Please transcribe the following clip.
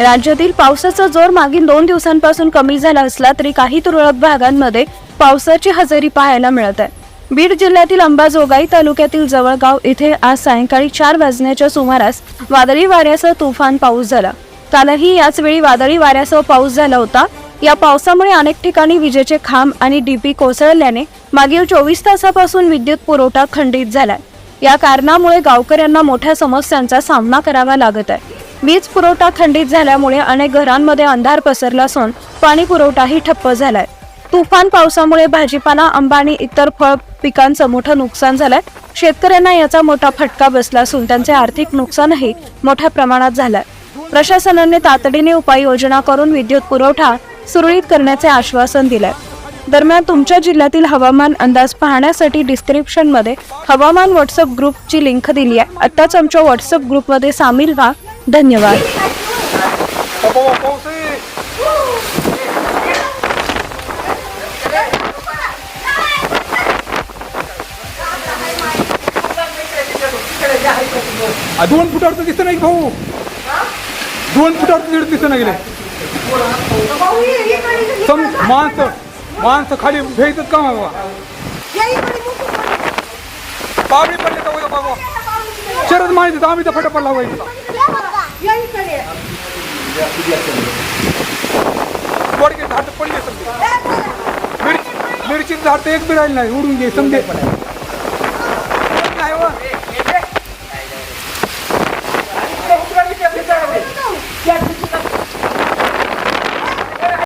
राज्यातील पावसाचा जोर मागील दोन दिवसांपासून कमी झाला असला तरी काही तुरळक भागांमध्ये पावसाची हजेरी पाहायला मिळत आहे. बीड जिल्ह्यातील अंबाजोगाई तालुक्यातील जवळगाव इथे आज सायंकाळी चार वाजण्याच्या सुमारास वादळी वाऱ्यासह तुफान पाऊस झाला. कालही याच वेळी वादळी वाऱ्यासह पाऊस झाला होता. या पावसामुळे अनेक ठिकाणी विजेचे खांब आणि डीपी कोसळल्याने मागील चोवीस तासापासून विद्युत पुरवठा खंडित झालाय. या कारणामुळे गावकऱ्यांना मोठ्या समस्यांचा सामना करावा लागत आहे. वीज पुरवठा खंडित झाल्यामुळे अनेक घरांमध्ये अंधार पसरला असून पाणी पुरवठाही ठप्प झालाय. तुफान पावसामुळे भाजीपाला आंबा आणि इतर फळ पिकांचं मोठं नुकसान झालंय. शेतकऱ्यांना याचा मोठा फटका बसला असून त्यांचे आर्थिक नुकसानही मोठ्या प्रमाणात झालंय. प्रशासनाने तातडीने उपाययोजना करून विद्युत पुरवठा सुरळीत करण्याचे आश्वासन दिलंय. दरम्यान तुमच्या जिल्ह्यातील हवामान अंदाज पाहण्यासाठी डिस्क्रिप्शनमध्ये हवामान व्हॉट्सअप ग्रुपची लिंक दिली आहे. आत्ताच आमच्या व्हॉट्सअप ग्रुपमध्ये सामील व्हा. धन्यवाद. दोन फुटावर तर दिसत नाही की भाऊ. दोन फुटावर तर दिसत नाही गेले. माणसं माणसं खाली भेटत का बाबा पावडी पडले तर बाबा शरद माहिती तर आम्ही तर फटाफट लावायचं. पाहिजे झाड पडले समजे मिरची मिरची झाड तर एक बी राहिली नाही उडून घे समजे.